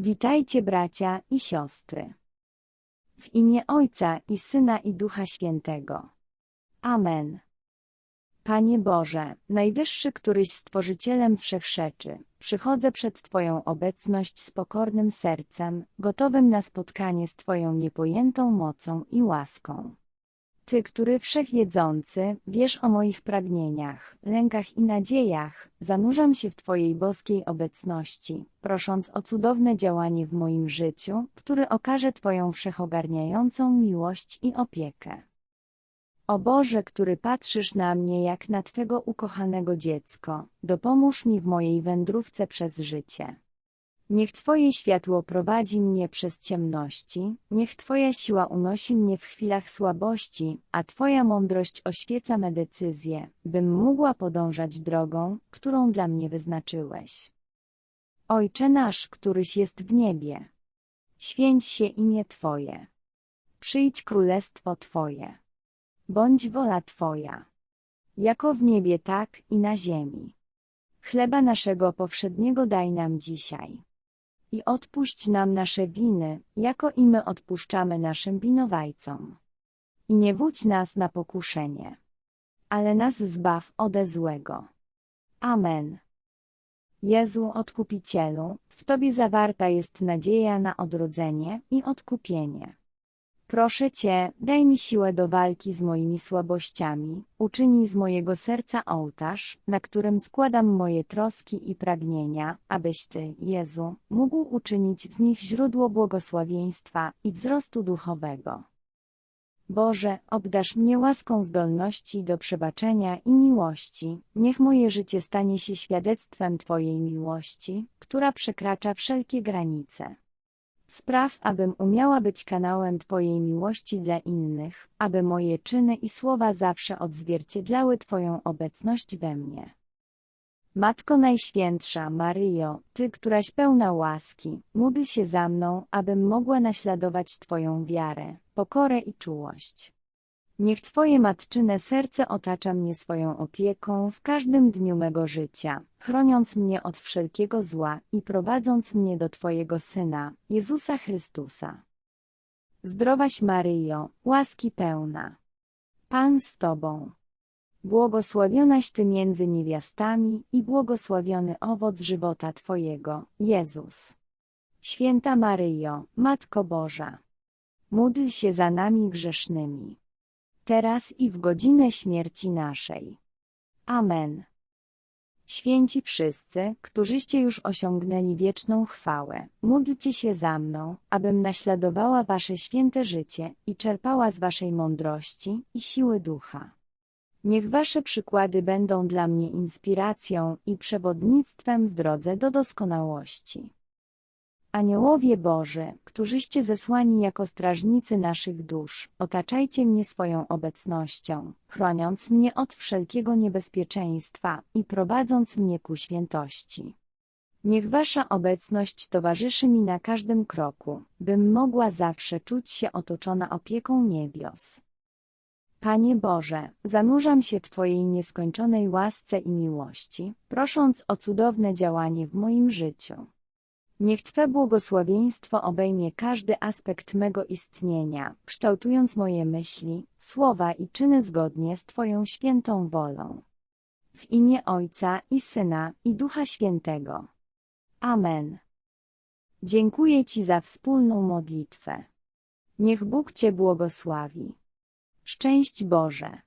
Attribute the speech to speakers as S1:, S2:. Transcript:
S1: Witajcie bracia i siostry. W imię Ojca i Syna i Ducha Świętego. Amen. Panie Boże, Najwyższy, któryś Stworzycielem Wszechrzeczy, przychodzę przed Twoją obecność z pokornym sercem, gotowym na spotkanie z Twoją niepojętą mocą i łaską. Ty, który wszechwiedzący, wiesz o moich pragnieniach, lękach i nadziejach, zanurzam się w Twojej boskiej obecności, prosząc o cudowne działanie w moim życiu, który okaże Twoją wszechogarniającą miłość i opiekę. O Boże, który patrzysz na mnie jak na Twego ukochanego dziecko, dopomóż mi w mojej wędrówce przez życie. Niech Twoje światło prowadzi mnie przez ciemności, niech Twoja siła unosi mnie w chwilach słabości, a Twoja mądrość oświeca me decyzje, bym mogła podążać drogą, którą dla mnie wyznaczyłeś. Ojcze nasz, któryś jest w niebie. Święć się imię Twoje. Przyjdź królestwo Twoje. Bądź wola Twoja. Jako w niebie tak i na ziemi. Chleba naszego powszedniego daj nam dzisiaj. I odpuść nam nasze winy, jako i my odpuszczamy naszym winowajcom. I nie wódź nas na pokuszenie. Ale nas zbaw ode złego. Amen. Jezu Odkupicielu, w Tobie zawarta jest nadzieja na odrodzenie i odkupienie. Proszę Cię, daj mi siłę do walki z moimi słabościami, uczyni z mojego serca ołtarz, na którym składam moje troski i pragnienia, abyś Ty, Jezu, mógł uczynić z nich źródło błogosławieństwa i wzrostu duchowego. Boże, obdasz mnie łaską zdolności do przebaczenia i miłości, niech moje życie stanie się świadectwem Twojej miłości, która przekracza wszelkie granice. Spraw, abym umiała być kanałem Twojej miłości dla innych, aby moje czyny i słowa zawsze odzwierciedlały Twoją obecność we mnie. Matko Najświętsza Maryjo, Ty, któraś pełna łaski, módl się za mną, abym mogła naśladować Twoją wiarę, pokorę i czułość. Niech Twoje matczyne serce otacza mnie swoją opieką w każdym dniu mego życia, chroniąc mnie od wszelkiego zła i prowadząc mnie do Twojego Syna, Jezusa Chrystusa. Zdrowaś Maryjo, łaski pełna. Pan z Tobą. Błogosławionaś Ty między niewiastami i błogosławiony owoc żywota Twojego, Jezus. Święta Maryjo, Matko Boża. Módl się za nami grzesznymi teraz i w godzinę śmierci naszej. Amen. Święci wszyscy, którzyście już osiągnęli wieczną chwałę, módlcie się za mną, abym naśladowała wasze święte życie i czerpała z waszej mądrości i siły ducha. Niech wasze przykłady będą dla mnie inspiracją i przewodnictwem w drodze do doskonałości. Aniołowie Boży, którzyście zesłani jako strażnicy naszych dusz, otaczajcie mnie swoją obecnością, chroniąc mnie od wszelkiego niebezpieczeństwa i prowadząc mnie ku świętości. Niech Wasza obecność towarzyszy mi na każdym kroku, bym mogła zawsze czuć się otoczona opieką niebios. Panie Boże, zanurzam się w Twojej nieskończonej łasce i miłości, prosząc o cudowne działanie w moim życiu. Niech Twe błogosławieństwo obejmie każdy aspekt mego istnienia, kształtując moje myśli, słowa i czyny zgodnie z Twoją świętą wolą. W imię Ojca i Syna i Ducha Świętego. Amen. Dziękuję Ci za wspólną modlitwę. Niech Bóg Cię błogosławi. Szczęść Boże.